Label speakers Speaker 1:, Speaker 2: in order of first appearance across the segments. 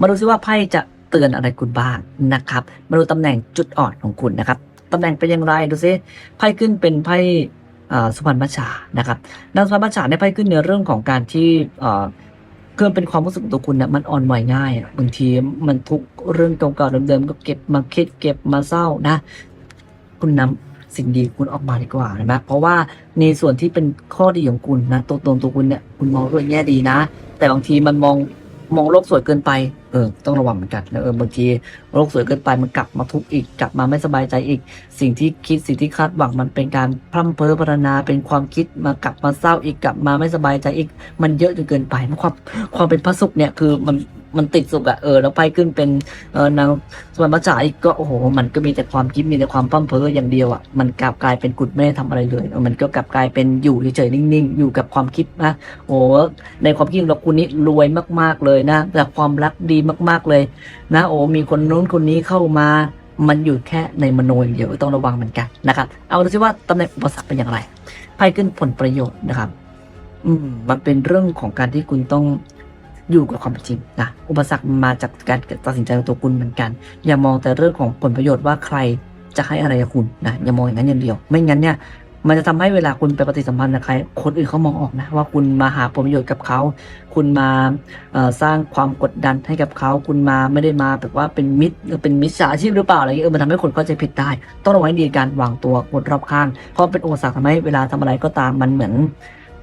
Speaker 1: มาดูซิว่าไพ่จะเตือนอะไรคุณบ้างนะครับ มาดูตำแหน่งจุดอ่อนของคุณนะครับตำแหน่งเป็นอย่างไรดูซิไพ่ขึ้นเป็นไพ่สุพรรณมัชชานะครับนางสุพรรณมัชชาในไพ่ขึ้นในเรื่องของการที่เกินเป็นความรู้สึกตัวคุณเนี่ยมันอ่อนไหวง่ายบางทีมันทุกเรื่องเก่าๆเดิมๆก็เก็บมาคิดเก็บมาเศร้านะ คุณนำสิ่งดีคุณออกมาดีกว่านะเพราะว่าในส่วนที่เป็นข้อดีของคุณนะตัวตนตัวคุณเนี่ยคุณมองด้วยแง่ดีนะ แต่บางทีมันมองมองโลกสวยเกินไปเออต้องระวังเหมือนกันนะเออบางทีโลกสวยเกินไปมันกลับมาทุกข์อีกกลับมาไม่สบายใจอีก สิ่งที่คิดสิ่งที่คาดหวังมันเป็นการพร่ำเพ้อพรรณนาเป็นความคิดมากลับมาเศร้าอีกกลับมาไม่สบายใจอีก มันเยอะจนเกินไปมันความความเป็นพระสุขเนี่ยคือมันมันติดสุขอะเออแล้วไปขึ้นเป็นเออนางสวรรค์มัจจาอีกก็โอ้โห มันก็มีแต่ความคิดมีแต่ความพร่ำเพ้ออย่างเดียวอะมันกลับกลายเป็นกุดไม่ได้ทำอะไรเลยมันก็กลับกลายเป็นอยู่เฉยๆนิ่งๆ อยู่กับความคิดนะโอ้ในความคิดของเราคุณนี่รวยมากๆเลยนะแต่ความรักดีมากๆเลยนะโอ้มีคนนู้นคนนี้เข้ามามันอยู่แค่ในมโนอย่างเดียวต้องระวังเหมือนกันนะครับ เอาดูซิว่าตำแหน่งอุปสรรคเป็นอย่างไรไพ่ขึ้นผลประโยชน์นะครับ อืม มันเป็นเรื่องของการที่คุณต้องอยู่กับความจริงนะอุปสรรคมาจากการตัดสินใจของตัวคุณเหมือนกัน อย่ามองแต่เรื่องของผลประโยชน์ว่าใครจะให้อะไรกับคุณนะอย่ามองอย่างนั้นอย่างเดียว ไม่งั้นเนี่ย มันจะทำให้เวลาคุณไปปฏิสัมพันธ์กับใคร คนอื่นเขามองออกนะ ว่าคุณมาหาผลประโยชน์กับเขา คุณมาสร้างความกดดันให้กับเขา คุณมาไม่ได้มาแบบว่าเป็นมิตรเป็นมิจฉาชีพหรือเปล่าอะไรเงี้ยเออมันทำให้คนเข้าใจผิดได้ ต้องระวังให้ดีการวางตัวคนรอบข้าง เพราะเป็นอุปสรรคทำให้เวลาทำอะไรก็ตามมันเหมือน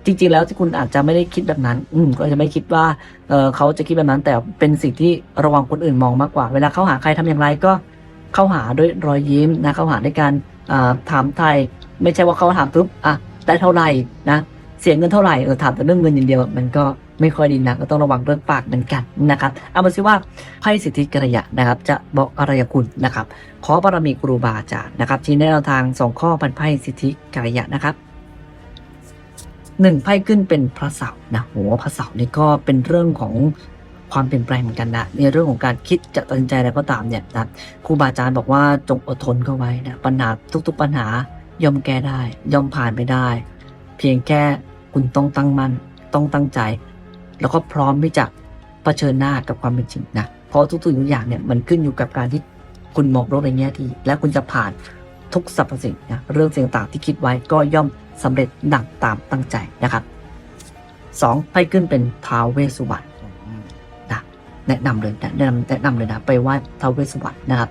Speaker 1: จริง ๆ แล้วที่คุณอาจจะไม่ได้คิดแบบนั้น อืมก็จะไม่คิดว่าเเขาจะคิดแบบนั้น แต่เป็นสิ่งที่ระวังคนอื่นมองมากกว่า เวลาเข้าหาใครทำอย่างไรก็เข้าหาด้วยรอยยิ้มนะเข้าหาด้วยการถามไทย ไม่ใช่ว่าเขาถามปุ๊บอะได้เท่าไหร่นะเสียเงินเท่าไหร่เออถามแต่เรื่องเงินอย่างเดียวมันก็ไม่ค่อยดีนะก็ต้องระวังเรื่องปากเหมือนกันนะครับเอามาซิว่าไพ่สิทธิกระยะนะครับ จะบอกอะไรคุณนะครับ ขอบารมีครูบาอาจารย์นะครับ ที่แนะแนวทางสองข้อพันไพ่สิทธิกระยะนะครับหนึ่งไพ่ขึ้นเป็นพระเสาร์นะโหพระเสาร์นี่ก็เป็นเรื่องของความเปลี่ยนแปลงเหมือนกันนะในเรื่องของการคิดจะตัดสินใจอะไรก็ตามเนี่ยนะครูบาอาจารย์บอกว่าจงอดทนเข้าไว้นะปัญหาทุก ๆ ปัญหา ย่อมแก้ได้ ย่อมผ่านไปได้ เพียงแค่คุณต้องตั้งมั่นต้องตั้งใจ แล้วก็พร้อมที่จะเผชิญหน้ากับความเป็นจริงนะเพราะทุกๆอย่างเนี่ยมันขึ้นอยู่กับการที่คุณมองโลกในแง่ดีและคุณจะผ่านทุกสรรพสิ่งนะเรื่องสิ่งต่างที่คิดไว้ก็ย่อมสำเร็จดังตามตั้งใจนะครับสองไพ่ขึ้นเป็นท้าวเวสุวรรณนะแนะนำเลยนะแนะนำแนะนำเลยนะไปไหว้ท้าวเวสสุวรรณนะครับ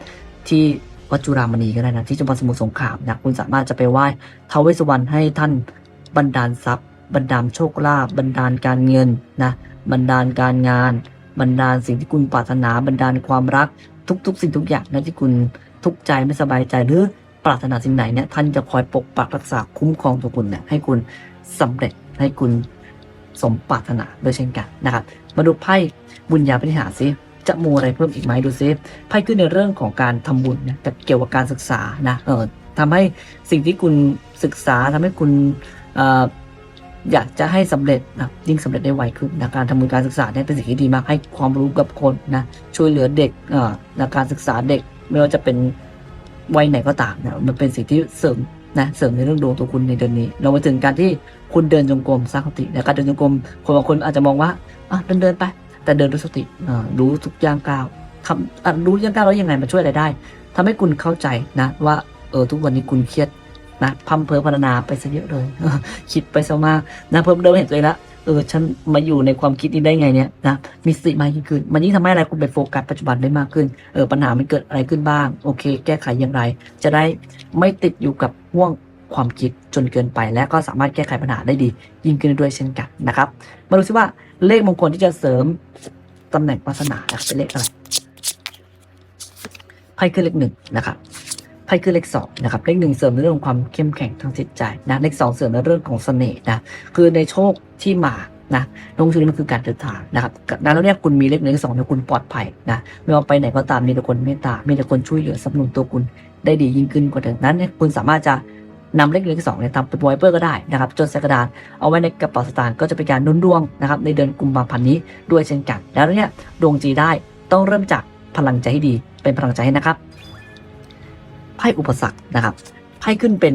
Speaker 1: ที่ วัดจุฬามณีก็ได้นะที่จังหวัดสมุทรสงครามนะคุณสามารถจะไปไหว้ท้าวเวสสุวรรณให้ท่านบันดาลทรัพย์บันดาลโชคลาภบันดาลการเงินนะบันดาลการงานบันดาลสิ่งที่คุณปรารถนาบันดาลความรัก ทุก ๆ สิ่งทุกอย่างนะที่คุณทุกข์ใจไม่สบายใจหรือปรารถนาสิ่งไหนเนี่ยท่านจะคอยปกปักรักษาคุ้มครองตัวคุณเนี่ยให้คุณสำเร็จให้คุณสมปรารถนาด้วยเช่นกันนะครับมาดูไพ่บุญญาปฏิหารซิ จะมูอะไรเพิ่มอีกไหมดูซิไพ่ขึ้นในเรื่องของการทำบุญนะแต่เกี่ยวกับการศึกษานะเออทำให้สิ่งที่คุณศึกษาทำให้คุณอยากจะให้สำเร็จนะยิ่งสำเร็จได้ไวขึ้นนะการทำบุญการศึกษาเนี่ยเป็นสิ่งที่ดีมากให้ความรู้กับคนนะช่วยเหลือเด็กเอ่อนะการศึกษาเด็กไม่ว่าจะเป็นวัยไหนก็ตามนะมันเป็นสิ่งที่เสริมนะเสริมในเรื่องดวงตัวคุณในเดือนนี้เราไปถึงการที่คุณเดินจงกรมสร้างสตินะการเดินจงกรมคนบางคนอาจจะมองว่าอะเดินเดินไป แต่เดินด้วยสติอ่ารู้ทุกย่างก้าวคำอะรู้ย่างก้าวแล้วยังไงมันช่วยอะไรได้ทำให้คุณเข้าใจนะว่าเออทุกวันนี้คุณเครียดนะพัมเพอพัฒนาไปซะเยอะเลยคิดไปซะมากนะเพิ่มเดิมเห็นตัวเองละเออฉันมาอยู่ในความคิดนี้ได้ไงเนี่ยนะมีสติมากยิ่งขึ้น มันยิ่งทำให้อะไรคุณไปโฟกัสปัจจุบันได้มากขึ้นเออปัญหามันเกิดอะไรขึ้นบ้าง โอเค แก้ไขอย่างไร จะได้ไม่ติดอยู่กับห่วงความคิดจนเกินไป และก็สามารถแก้ไขปัญหาได้ดี ยิ่งขึ้นด้ด้วยเช่นกันนะครับมาดูซิว่า เลขมงคลที่จะเสริมตำแหน่งวาสนาครับเป็นเลขอะไรไพ่คือเลขหนึ่งนะครับไพ่คือเลขสองนะครับเลขหนึ่งเสริมในเรื่องของความเข้มแข็งทางจิตใจนะเลขสองเสริมในเรื่องของเสน่ห์นะคือในโชคที่มานะลงชื่อนี้มันคือการเดินทางนะครับดังนั้นแล้วเนี่ยคุณมีเลขหนึ่งเลขสองเนี่ยคุณปลอดภัยนะไม่ว่าไปไหนก็ตามมีแต่คนเมตตามีแต่คนช่วยเหลือสนับสนุนตัวคุณได้ดียิ่งขึ้นกว่าเดิมนั้นเนี่ยคุณสามารถจะ นำเลขหนึ่งเลขสองเนี่ยทำเป็นไวเปอร์ก็ได้นะครับจดใส่กระดาษเอาไว้ในกระเป๋าสตางค์ก็จะเป็นการนุนดวงนะครับในเดือนกุมภาพันธ์นี้ด้วยเช่นกัน แล้วเนี่ยดวงจีได้ต้องเริ่มจากพลังใจให้ดีเป็นพลังใจให้นะครับไพ่อุปสรรคนะครับไพ่ขึ้นเป็น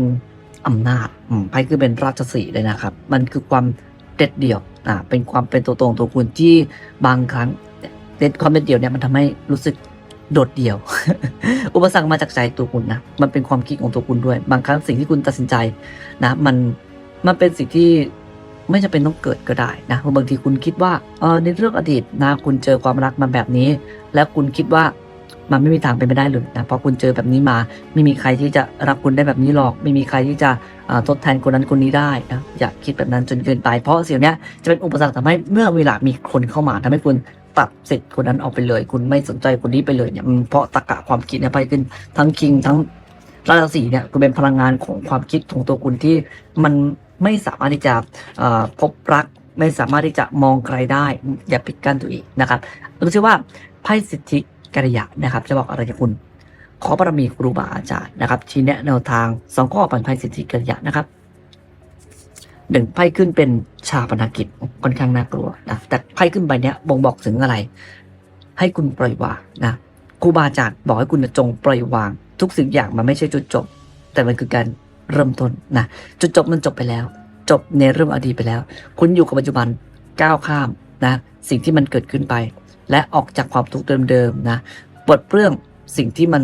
Speaker 1: อำนาจไพ่ขึ้นเป็นราชสีเลยนะครับ มันคือความเด็ดเดี่ยวอ่าเป็นความเป็นตัวตนตัวคุณที่บางครั้งเด็ดความเป็นเดี่ยวเนี่ยมันทำให้รู้สึก โดดเดี่ยว อุปสรรคมาจากใจตัวคุณนะ มันเป็นความคิดของตัวคุณด้วย บางครั้งสิ่งที่คุณตัดสินใจนะ มัน มันเป็นสิ่งที่ไม่จำเป็นต้องเกิดก็ได้นะ บางทีคุณคิดว่า เออในเรื่องอดีตนะ คุณเจอความรักมาแบบนี้ แล้วคุณคิดว่ามันไม่มีทางเป็นไปได้เลยนะ เพราะคุณเจอแบบนี้มา ไม่มีใครที่จะรักคุณได้แบบนี้หรอก ไม่มีใครที่จะอ่าทดแทนคนนั้นคนนี้ได้นะ อย่าคิดแบบนั้นจนเกินไป เพราะสิ่งนี้จะเป็นอุปสรรคทำให้เมื่อเวลามีคนเข้ามาทำให้คุณ ตัดสิทธิ์คนนั้นออกไปเลย คุณไม่สนใจคนนี้ไปเลยเนี่ยมันเพราะตรรกะความคิดเนี่ยไปขึ้นทั้งคิงทั้งราศีเนี่ยคือเป็นพลังงานของความคิดของตัวคุณที่มันไม่สามารถที่จะพบรัก ไม่สามารถที่จะมองไกลได้ อย่าปิดกั้นตัวเองนะครับรู้สึกว่าไพ่สิทธิกัลยะนะครับ จะบอกอะไรกับคุณขอบารมีครูบาอาจารย์นะครับชี้แนะแนวทางสองข้อปันไพ่สิทธิกัลยะนะครับ หนึ่งไพ่ขึ้นเป็นชาปนกิจค่อนข้างน่ากลัวนะแต่ไพ่ขึ้นใบเนี้ยบ่งบอกถึงอะไร ให้คุณปล่อยวางนะครูบาอาจารย์บอกให้คุณจงปล่อยวาง ทุกสิ่งอย่างมันไม่ใช่จุดจบ แต่มันคือการเริ่มต้นนะจุดจบมันจบไปแล้ว จบในเรื่องอดีตไปแล้ว คุณอยู่กับปัจจุบันก้าวข้ามนะสิ่งที่มันเกิดขึ้นไป และออกจากความทุกข์เดิมๆนะปลดเปลื้องสิ่งที่มัน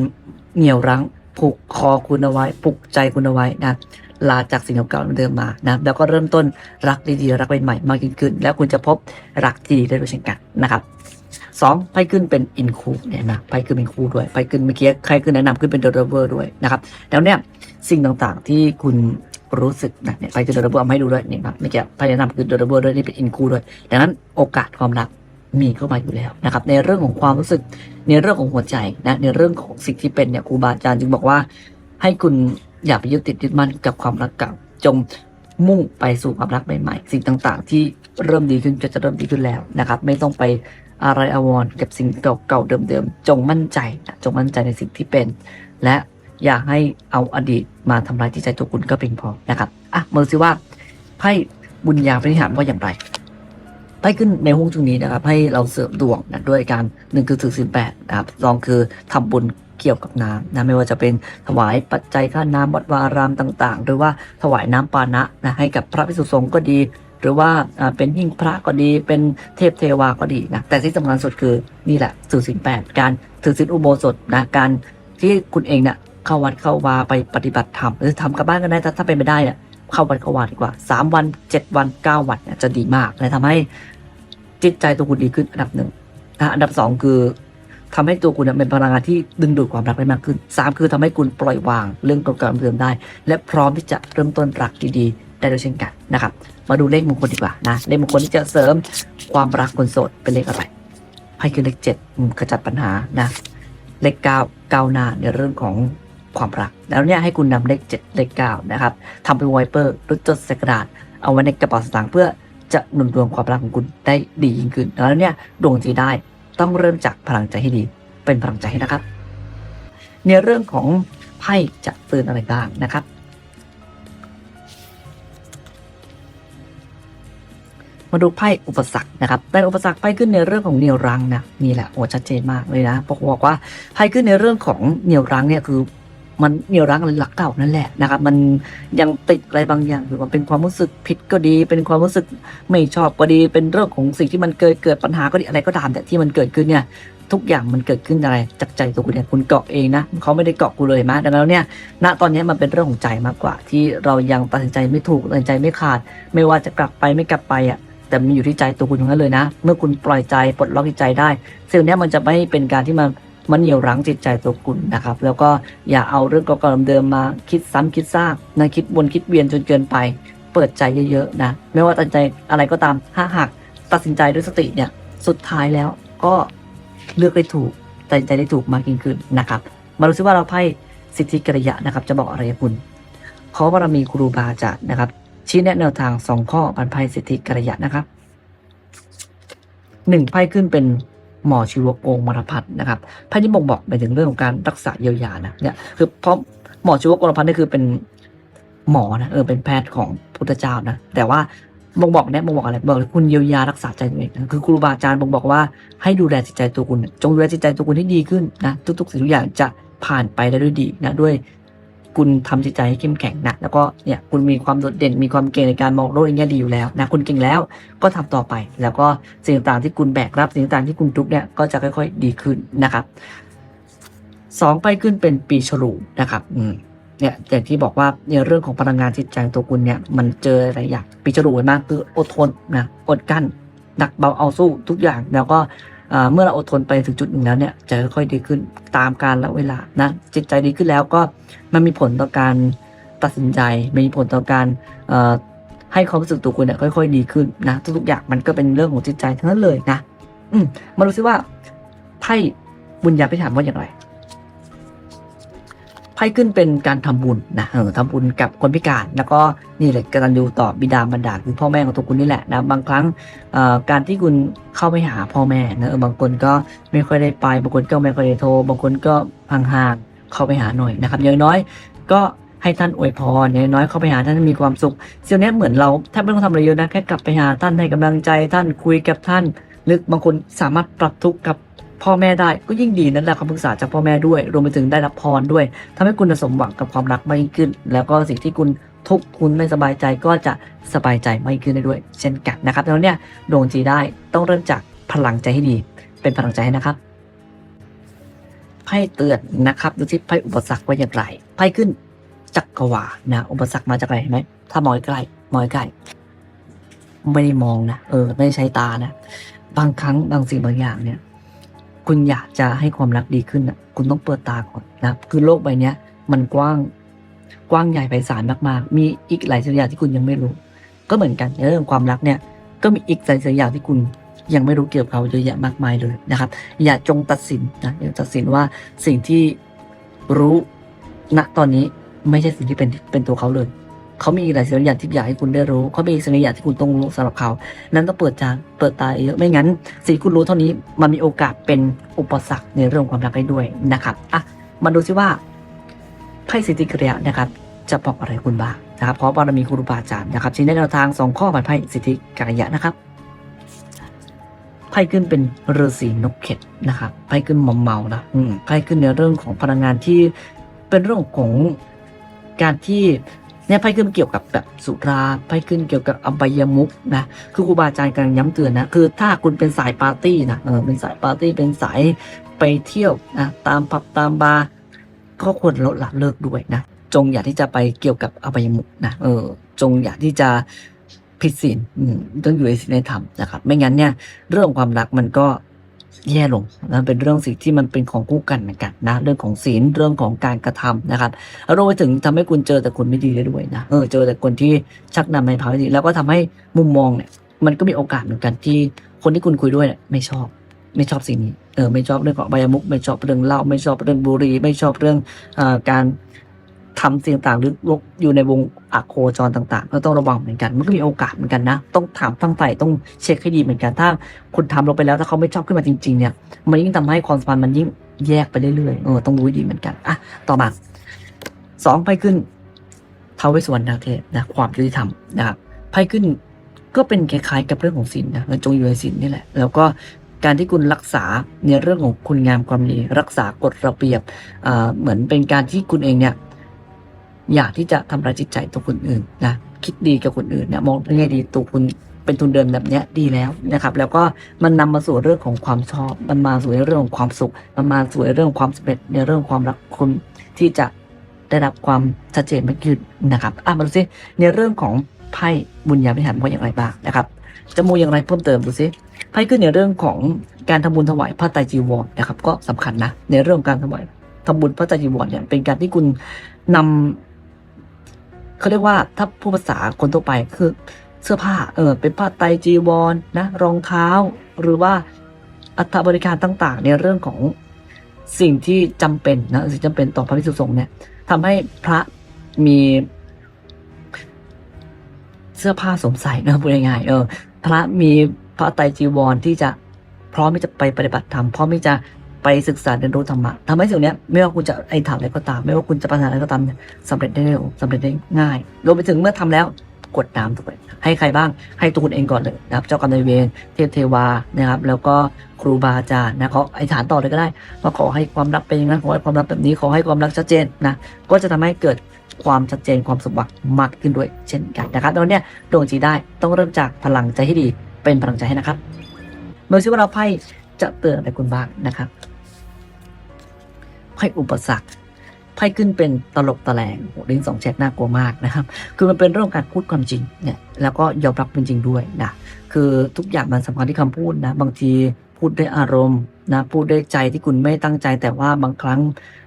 Speaker 1: เหนี่ยวรั้งผูกคอคุณเอาไว้ปลุกใจคุณเอาไว้นะ ลาจากสิ่งเก่าๆเดิมมานะแล้วก็เริ่มต้นรักดีๆรักใหม่ๆมากยิ่งขึ้น แล้วคุณจะพบรักที่ดีได้ด้วยเช่นกันนะครับสองไพ่ขึ้นเป็นอินคูเนี่ยนะไพ่ขึ้นเป็นคู่ด้วยไพ่ขึ้นเมื่อกี้ใครขึ้นแนะนำขึ้นเป็นเดอะเวอร์ด้วยนะครับแล้วเนี่ยสิ่งต่างๆที่คุณรู้สึกนะเนี่ยไพ่ขึ้นเดอะเวอร์เอาให้ดูด้วยเนี่ยครับเมื่อกี้ไพ่แนะนำคือเดอะเวอร์ด้วยนี่เป็นอินคูด้วยดังนั้นโอกาสความรักมีเข้ามาอยู่แล้วนะครับในเรื่องของความรู้สึกในเรื่องของหัวใจนะในเรื่องของสิ่งที่เป็นเนี่ยครูบาอาจารย์จึงบอกว่าให้คุณ อย่าไปยึดติดยึดมั่นกับความรักเก่าจงมุ่งไปสู่ความรักใหม่ๆสิ่งต่างๆ ที่เริ่มดีขึ้นก็จะเริ่มดีขึ้นแล้วนะครับ ไม่ต้องไปอะไรอาวรกับสิ่งเก่าๆเดิมๆจงมั่นใจนะจงมั่นใจในสิ่งที่เป็น และอย่าให้เอาอดีตมาทำลายจิตใจตัวคุณก็เพียงพอนะครับอะมาดูซิว่าไพ่บุญญาปริหารว่าอย่างไรไพ่ขึ้นในห้องช่วงนี้นะครับ ให้เราเสริมดวงนะด้วยการหนึ่งคือถือศีลแปดนะครับสองคือทำบุญ เกี่ยวกับน้ำนะไม่ว่าจะเป็นถวายปัจจัยค่าน้ำวัดวารามต่างๆ หรือว่าถวายน้ำปานะนะให้กับพระภิกษุสงฆ์ก็ดี หรือว่าเป็นหิ้งพระก็ดี เป็นเทพเทวาก็ดีนะแต่ที่สำคัญสุดคือนี่แหละถือศีลแปดการถือศีลอุโบสถนะการที่คุณเองเนี่ยเข้าวัดเข้าวาไปปฏิบัติธรรมหรือทำกับบ้านก็ได้ถ้าถ้าเป็นไม่ได้เนี่ยเข้าวัดเข้าวาดีกว่าสามวันเจ็ดวันเก้าวันเนี่ยจะดีมากเลยทำให้จิตใจตัวคุณดีขึ้นอันดับหนึ่งนะอันดับสองคือ ทำให้ตัวคุณเป็นพลังงานที่ดึงดูดความรักได้มากขึ้นสามคือทำให้คุณปล่อยวางเรื่องเก่าๆเดิมได้ และพร้อมที่จะเริ่มต้นรักดีๆ ได้ด้วยเช่นกันนะครับ มาดูเลขมงคลดีกว่านะ เลขมงคลที่จะเสริมความรักคนโสดเป็นเลขอะไรไพ่คือเลขเจ็ดขจัดปัญหานะ เลขเก้าก้าวหน้าในเรื่องของความรัก แล้วเนี่ยให้คุณนำเลขเจ็ดเลขเก้านะครับทำเป็นไวเปอร์หรือจดใส่กระดาษ เอาไว้ในกระเป๋าสตางค์เพื่อจะหนุนดวงความรักของคุณได้ดียิ่งขึ้น แล้วเนี่ยดวงที่ได้ ต้องเริ่มจากพลังใจให้ดี เป็นพลังใจให้นะครับ ในเรื่องของไพ่จะเตือนอะไรบ้างนะครับ มาดูไพ่อุปสรรคนะครับแต่อุปสรรคไพ่ขึ้นในเรื่องของเหนียวรังนะนี่แหละโอ้ชัดเจนมากเลยนะบอกบอกว่าไพ่ขึ้นในเรื่องของเหนียวรังเนี่ยคือ มันเหนียวรั้งอะไรหลักเก่านั่นแหละนะครับ มันยังติดอะไรบางอย่างหรือว่าเป็นความรู้สึกผิดก็ดี เป็นความรู้สึกไม่ชอบก็ดี เป็นเรื่องของสิ่งที่มันเกิดเกิดปัญหาก็ดีอะไรก็ตามแต่ที่มันเกิดขึ้นเนี่ยทุกอย่างมันเกิดขึ้นอะไรจากใจตัวคุณเนี่ยคุณเกาะเองนะเขาไม่ได้เกาะกูเลยมาดังนั้นเนี่ยณตอนนี้มันเป็นเรื่องของใจมากกว่า ที่เรายังตัดสินใจไม่ถูกตัดสินใจไม่ขาด ไม่ว่าจะกลับไปไม่กลับไปอะแต่มันอยู่ที่ใจตัวคุณทั้งนั้นเลยนะ เมื่อคุณปล่อยใจปลดล็อกใจได้สิ่งนี้มันจะไม่เป็นการที่มัน มันเหนี่ยวรั้งจิตใจตัวคุณนะครับ แล้วก็อย่าเอาเรื่องเก่าๆเดิมๆมาคิดซ้ำคิดซากนะคิดวนคิดเวียนจนเกินไป เปิดใจเยอะๆนะไม่ว่าตัดใจอะไรก็ตามถ้าหากตัดสินใจด้วยสติเนี่ยสุดท้ายแล้วก็เลือกได้ถูกตัดใจได้ถูกมากยิ่งขึ้นนะครับ มาดูซิว่าเราไพ่สิทธิกริยะนะครับ จะบอกอะไรคุณขอบารมีครูบาอาจารย์นะครับ ชี้แนะแนวทางสองข้อปันไพ่สิทธิกริยะนะครับหนึ่งไพ่ขึ้นเป็น หมอชีวกองมรพัฒน์นะครับไพ่ที่บ่งบอกไปถึงเรื่องของการรักษาเยียวยานะเนี่ยคือเพราะหมอชีวกองมรพัฒน์นี่คือเป็นหมอนะเออเป็นแพทย์ของพุทธเจ้านะแต่ว่าบ่งบอกเนี่ยบ่งบอกอะไรบอกเลยคุณเยียวยารักษาใจตัวเองนะคือครูบาอาจารย์บ่งบอกว่าให้ดูแลจิตใจตัวคุณ จงดูแลจิตใจตัวคุณให้ดีขึ้นนะทุกๆสิ่งทุกอย่างจะผ่านไปได้ด้วยดีนะด้วย คุณทำจิตใจให้เข้มแข็งนะแล้วก็เนี่ยคุณมีความโดดเด่นมีความเก่งในการมองโลกในแง่ดีอยู่แล้วนะคุณเก่งแล้วก็ทำต่อไป แล้วก็สิ่งต่างๆที่คุณแบกรับสิ่งต่างๆที่คุณทุกเนี่ยก็จะค่อย ๆ ดีขึ้นนะครับสองไปขึ้นเป็นปีฉลูนะครับอืมเนี่ยอย่างที่บอกว่าในเรื่องของพลังงานจิตใจตัวคุณเนี่ยมันเจออะไรอย่างปีจรูมากคืออดทนนะอดกั้นหนักเบาเอาสู้ทุกอย่างแล้วก็ เมื่อเราอดทนไปถึงจุดหนึ่งแล้วเนี่ยจะค่อยๆดีขึ้นตามการและเวลานะจิตใจดีขึ้นแล้วก็มันมีผลต่อการตัดสินใจมีผลต่อการให้ความรู้สึกตัวคุณเนี่ยค่อย ๆ ดีขึ้นนะทุกๆอย่างมันก็เป็นเรื่องของจิตใจทั้งนั้นเลยนะ อืมมาดูซิว่าไพ่บุญญาพิถามว่าอย่างไร ไพ่ขึ้นเป็นการทำบุญนะเออทำบุญกับคนพิการ แล้วก็นี่แหละกตัญญูต่อบิดามารดาคือพ่อแม่ของตัวคุณนี่แหละนะบางครั้งการที่คุณเข้าไปหาพ่อแม่นะบางคนก็ไม่ค่อยได้ไปบางคนก็ไม่ค่อยได้โทร บางคนก็ห่างๆเข้าไปหาหน่อยนะครับอย่างน้อยก็ให้ท่านอวยพรอย่างน้อยเข้าไปหาท่านมีความสุขสิ่งนี้เหมือนเราแทบไม่ต้องทำอะไรเยอะนะแค่กลับไปหาท่านให้กำลังใจท่านคุยกับท่าน หรือบางคนสามารถปรับทุกข์กับ พ่อแม่ได้ก็ยิ่งดีนั่นแหละคำปรึกษาจากพ่อแม่ด้วย รวมไปถึงได้รับพรด้วยทำให้คุณสมหวังกับความรักมากยิ่งขึ้น แล้วก็สิ่งที่คุณทุกข์คุณไม่สบายใจก็จะสบายใจมากขึ้นได้ด้วย เช่นกันนะครับแล้วเนี่ยดวงจีได้ต้องเริ่มจากพลังใจให้ดี เป็นพลังใจให้นะครับไพ่เตือนนะครับ ดูที่ไพ่อุปสรรคว่าอย่างไรไพ่ขึ้นจักรวาลนะ อุปสรรคมาจากไหนเห็นไหมถ้ามองใกล้มองใกล้ไม่ได้มองนะเออไม่ใช้ตานะ บางครั้งบางสิ่งบางอย่างเนี่ย คุณอยากจะให้ความรักดีขึ้นอะ คุณต้องเปิดตาก่อนนะคือโลกใบเนี้ย มันกว้างกว้างใหญ่ไพศาลมากๆ มีอีกหลายสิ่งอย่างที่คุณยังไม่รู้ ก็เหมือนกันในเรื่องความรักเนี่ย ก็มีอีกหลายสิ่งอย่างที่คุณยังไม่รู้เกี่ยวกับเขาเยอะแยะมากมายเลยนะครับ อย่าจงตัดสินนะอย่าตัดสินว่าสิ่งที่รู้ณตอนนี้ไม่ใช่สิ่งที่เป็นเป็นตัวเขาเลย เขามีหลายสิ่งอย่างที่อยากให้คุณได้รู้เขามีสิ่งอย่างที่คุณต้องรู้สำหรับเขา นั้นต้องเปิดใจเปิดตาเยอะไม่งั้น สิ่งที่คุณรู้เท่านี้มันมีโอกาสเป็นอุปสรรคในเรื่องความรักได้ด้วยนะครับอะมาดูซิว่าไพ่สิทธิกริยานะครับ จะบอกอะไรคุณบ้างนะครับเพราะบารมีครูบาอาจารย์นะครับชี้แนะแนวทางสองข้อผ่านไพ่สิทธิกริยานะครับไพ่ขึ้นเป็นฤาษีนกเข็ดนะครับไพ่ขึ้นมอมเมานะอืมไพ่ขึ้นในเรื่องของพลังงานที่เป็นเรื่องของการที่ เนี่ยไพ่ขึ้นเกี่ยวกับแบบสุราไพ่ขึ้นเกี่ยวกับอบายมุกนะคือครูบาอาจารย์กำลังย้ำเตือนนะคือถ้าคุณเป็นสายปาร์ตี้นะเออเป็นสายปาร์ตี้เป็นสายไปเที่ยวนะตามผับตามบาร์ก็ควรลดละเลิกด้วยนะจงอย่าที่จะไปเกี่ยวกับอบายมุกนะเออ จงอย่าที่จะผิดศีลต้องอยู่ในศีลธรรมนะครับ ไม่งั้นเนี่ย เรื่องความรักมันก็ แย่ลงนะเป็นเรื่องสิ่งที่มันเป็นของคู่กันเหมือนกันนะเรื่องของศีลเรื่องของการกระทำนะครับรวมไปถึงทำให้คุณเจอแต่คนไม่ดีได้ด้วยนะเออเจอแต่คนที่ชักนำในพาไม่ดีแล้วก็ทำให้มุมมองเนี่ยมันก็มีโอกาสเหมือนกันที่คนที่คุณคุยด้วยเนี่ยไม่ชอบไม่ชอบสิ่งนี้เออไม่ชอบเรื่องของใบายมุกไม่ชอบเรื่องเหล้าไม่ชอบเรื่องบุหรี่ไม่ชอบเรื่องเอ่อการ ทำสิ่งต่างๆหรือลกอยู่ในวงอะโคจรต่างๆ ก็ต้องระวังเหมือนกัน มันก็มีโอกาสเหมือนกันนะ ต้องถามตั้งใจต้องเช็คให้ดีเหมือนกัน ถ้าคุณทำลงไปแล้วถ้าเขาไม่ชอบขึ้นมาจริง ๆเนี่ย มันยิ่งทำให้ความสัมพันธ์มันยิ่งแยกไปเรื่อยๆ เออ ต้องรู้ดีเหมือนกัน อะ ต่อมาสองไพ่ขึ้นทาวเวสวรรณนาเทพนะ ความยุติธรรมนะครับไพ่ขึ้นก็เป็นคล้ายๆกับเรื่องของศีลนะมันจงอยู่ในศีลนี่แหละ แล้วก็การที่คุณรักษาในเรื่องของคุณงามความดี รักษากฎระเบียบ เหมือนเป็นการที่คุณเองเนี่ย อยากที่จะทำร้ายจิตใจตัวคนอื่นนะคิดดีกับคนอื่นเนี่ยมองในแง่ดีตัวคุณเป็นทุนเดิมแบบเนี้ยดีแล้วนะครับ แล้วก็มันนำมาสู่เรื่องของความชอบ มันมาสู่เรื่องของความสุข มันมาสู่เรื่องของความสำเร็จในเรื่องความรักคุณที่จะได้รับความชัดเจนมากขึ้นนะครับอะมาดูซิในเรื่องของไพ่บุญญาพิหารว่าอย่างไรบ้างนะครับจะมูอย่างไรเพิ่มเติมดูซิไพ่ขึ้นในเรื่องของการทำบุญถวายผ้าไตรจีวรนะครับ ก็สำคัญนะในเรื่องการถวายทำบุญพระไตรจีวรเนี่ยเป็นการที่คุณนำ เขาเรียกว่าถ้าผู้ภาษาคนทั่วไปคือเสื้อผ้าเออเป็นผ้าไตจีวรนะรองเท้า หรือว่าอัฐบริการต่างๆ ในเรื่องของสิ่งที่จำเป็นนะสิ่งจำเป็นต่อพระภิกษุสงฆ์เนี่ยทำให้พระมีเสื้อผ้าสวมใส่นะพูดง่ายๆเออ พระมีพระไตรจีวรที่จะพร้อมที่จะไปปฏิบัติธรรมพร้อมที่จะ ไปศึกษาเรียนรู้ธรรมะทำให้สิ่งนี้ไม่ว่าคุณจะไอถามอะไรก็ตาม ไม่ว่าคุณจะปัญหาอะไรก็ตามเนี่ยสำเร็จได้เร็วสำเร็จได้ง่ายรวมไปถึงเมื่อทำแล้วกดน้ำด้วยให้ใครบ้างให้ตัวคุณเองก่อนเลยนะครับ เจ้ากรรมนายเวรเทพเทวานะครับ แล้วก็ครูบาอาจารย์นะเขาไอฐานต่อเลยก็ได้ว่าขอให้ความรักเป็นอย่างนั้นขอให้ความรักแบบนี้ขอให้ความรักชัดเจนนะก็จะทำให้เกิดความชัดเจนความสมหวังมากขึ้นด้วยเช่นกันนะครับดังนั้นเนี่ยดวงจีได้ต้องเริ่มจากพลังใจให้ดีเป็นพลังใจให้นะครับเมื่อชื่อว่าเราไพ่จะเตือนอะไรคุณบ้างนะครับ ไพ่อุปสรรคไพ่ขึ้นเป็นตลกตะแลงโหลิ้นสองแฉกน่ากลัวมากนะครับ คือมันเป็นเรื่องการพูดความจริงเนี่ยแล้วก็ยอมรับเป็นจริงด้วยนะคือทุกอย่างมันสำคัญที่คำพูดนะ บางทีพูดด้วยอารมณ์นะพูดด้วยใจที่คุณไม่ตั้งใจ แต่ว่าบางครั้ง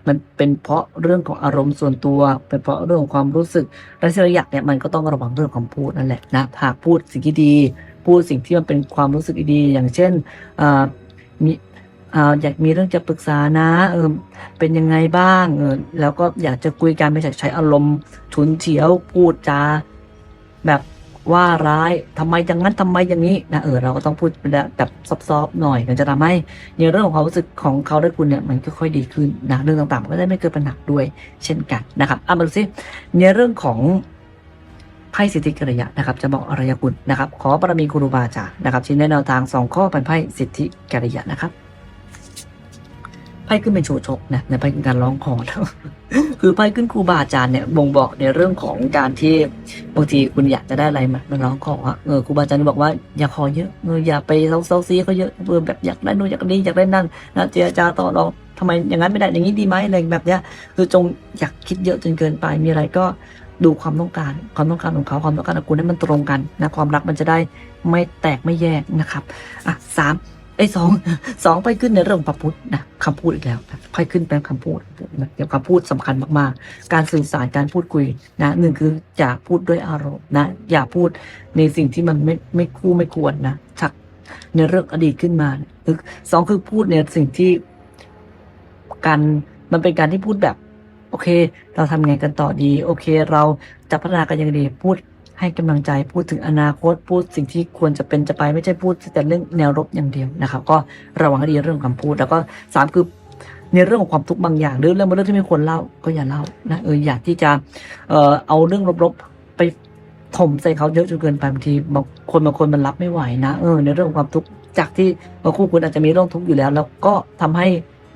Speaker 1: มันเป็นเพราะเรื่องของอารมณ์ส่วนตัว เป็นเพราะเรื่องของความรู้สึกและสิ่งอย่างเนี่ยมันก็ต้องระวังเรื่องของคำพูดนั่นแหละนะหากพูดสิ่งที่ดี พูดสิ่งที่มันเป็นความรู้สึกดีอย่างเช่นมี อาอยากมีเรื่องจะปรึกษานะเออเป็นยังไงบ้างเออแล้วก็อยากจะคุยกันไม่ใช่ใช้อารมณ์ฉุนเฉียวพูดจาแบบว่าร้ายทำไมอย่างนั้นทำไมอย่างนี้นะเออเราก็ต้องพูดแบบซอฟๆหน่อยมันจะทำให้ในเรื่องของความรู้สึกของเขาได้คุณเนี่ยมันก็ค่อยดีขึ้นนะเรื่องต่างๆ ก็ได้ไม่เกิดปัญหาด้วยเช่นกันนะครับอะมาดูซิในเรื่องของไพ่สิทธิกริยะนะครับ จะบอกอรยกุลนะครับ ขอบารมีครูบาอาจารย์นะครับชี้แนะแนวทางสองข้อเป็นไพ่สิทธิกริยะนะครับ ไพ่ขึ้นเป็นโชว์ชกนะในไพ่การร้องขอแล้วคือไพ่ขึ้นครูบาอาจารย์เนี่ยบ่งบอกในเรื่องของการที่บางทีคุณอยากจะได้อะไรมามาร้องขออะเออครูบาอาจารย์บอกว่าอย่าขอเยอะเอออย่าไปเซาเซาซีเขาเยอะเออแบบอยากได้นู่นอยากได้นี่อยากได้นั่นนะเจรจาต่อรองทำไมอย่างนั้นไม่ได้อย่างนี้ดีไหมอะไรแบบเนี้ยคือจงอยากคิดเยอะจนเกินไปมีอะไรก็ดูความต้องการความต้องการของเขาความต้องการของคุณให้มันตรงกันนะความรักมันจะได้ไม่แตกไม่แยกนะครับอะสาม ไอ้สองสองไปขึ้นในเรื่องของพระพุทธนะคำพูดอีกแล้วนะไปขึ้นเป็นคำพูดนะเดี๋ยวคำพูดสำคัญมากๆ การสื่อสารการพูดคุยนะหนึ่งคืออย่าพูดด้วยอารมณ์นะ อย่าพูดในสิ่งที่มันไม่ไม่คู่ไม่ควรนะชักในเรื่องอดีตขึ้นมาสองคือพูดในสิ่งที่การมันเป็นการที่พูดแบบ โอเค เราทำไงกันต่อดี โอเค เราจะพัฒนากันยังไงดีพูด ให้กำลังใจพูดถึงอนาคตพูดสิ่งที่ควรจะเป็นจะไปไม่ใช่พูดแต่เรื่องแนวรบอย่างเดียวนะครับก็ระวังให้ดีเรื่องคำพูด แล้วก็สามคือในเรื่องของความทุกข์บางอย่างหรือเรื่องบางเรื่องที่ไม่ควรเล่าก็อย่าเล่านะเอออย่าที่จะเอ่อเอาเรื่องลบๆไปถมใส่เขาเยอะจนเกินไปบางทีบางคนบางคนมันรับไม่ไหวนะเออในเรื่องของความทุกข์จากที่บางคู่คุณอาจจะมีเรื่องทุกข์อยู่แล้ว แล้วก็ทำให้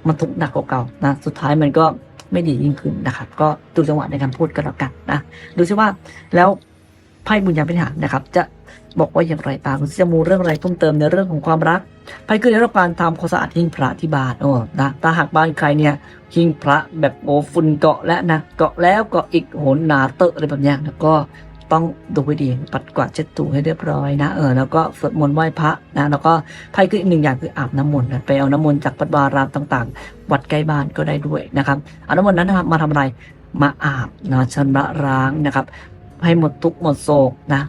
Speaker 1: มันทุกข์หนักกว่าเก่านะสุดท้ายมันก็ไม่ดียิ่งขึ้นนะครับ ก็ดูจังหวะในการพูดกันแล้วกันนะดูซิว่าแล้ว ไพ่บุญญาพิหารนะครับ จะบอกว่าอย่างไรบ้างจะมูเรื่องอะไรเพิ่มเติมในเรื่องของความรักไพ่คือในเรื่องการทำความสะอาดหิ้งพระที่บ้านโอ้นะถ้าหากบ้านใครเนี่ยหิ้งพระแบบโอ้ฝุ่นเกาะและนะเกาะแล้วเกาะอีกโหนหนาเตอะอะไรแบบนี้แล้วก็ต้องดูให้ดีปัดกวาดเช็ดถูให้เรียบร้อยนะเออแล้วก็สวดมนต์ไหว้พระนะแล้วก็ไพ่คืออีกหนึ่งอย่างคืออาบน้ำมนต์นะไปเอาน้ำมนต์จากวัดวารามต่างๆ วัดใกล้บ้านก็ได้ด้วยนะครับเอาน้ำมนต์นั้นมาทำอะไรมาอาบนะชำระล้างนะครับ ให้หมดทุกข์หมดโศกนะ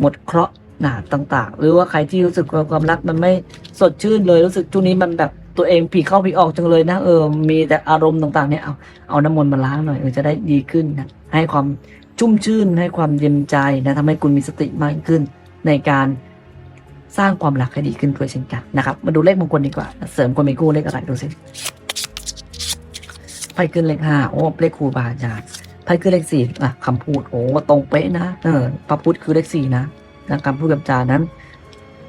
Speaker 1: หมดเคราะห์นาต่าง ๆ หรือว่าใครที่รู้สึกว่าความรักมันไม่สดชื่นเลยรู้สึกช่วงนี้มันแบบตัวเองผีเข้าผีออกจังเลยนะเออมีแต่อารมณ์ต่างๆเนี่ยเอาเอาน้ำมนต์มาล้างหน่อยเออจะได้ดีขึ้นนะให้ความชุ่มชื่นให้ความเย็นใจนะทำให้คุณมีสติมากขึ้น ในการสร้างความรักให้ดีขึ้นด้วยเช่นกันนะครับ มาดูเลขมงคลดีกว่า เสริมคนมีคู่เลขอะไรดูสิไพ่ขึ้นเลขห้าโอ้เลขครูบาอาจารย์ พ่คือเลขสี่อะคำพูดโอ้ตรงเป๊ะนะเออพระพุทธคือเลขสี่นะนะคำพูดกับจานั้น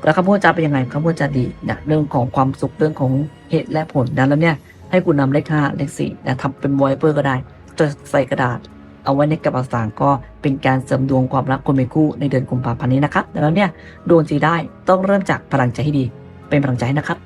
Speaker 1: แล้วคำพูดจาเป็นยังไงคำพูดจาดีนะเรื่องของความสุขเรื่องของเหตุและผลนะแล้วเนี่ยให้คุณนำเลขห้าเลขสี่นะทำเป็นวอยเปอร์ก็ได้จะใส่กระดาษ เอาไว้ในกระเป๋าสางก็เป็นการเสริมดวงความรักคนมีคู่ในเดือนกุมภาพันธ์นี้นะครับดังนั้นเนี่ยดวงจีได้ต้องเริ่มจากพลังใจให้ดี เป็นพลังใจนะครับ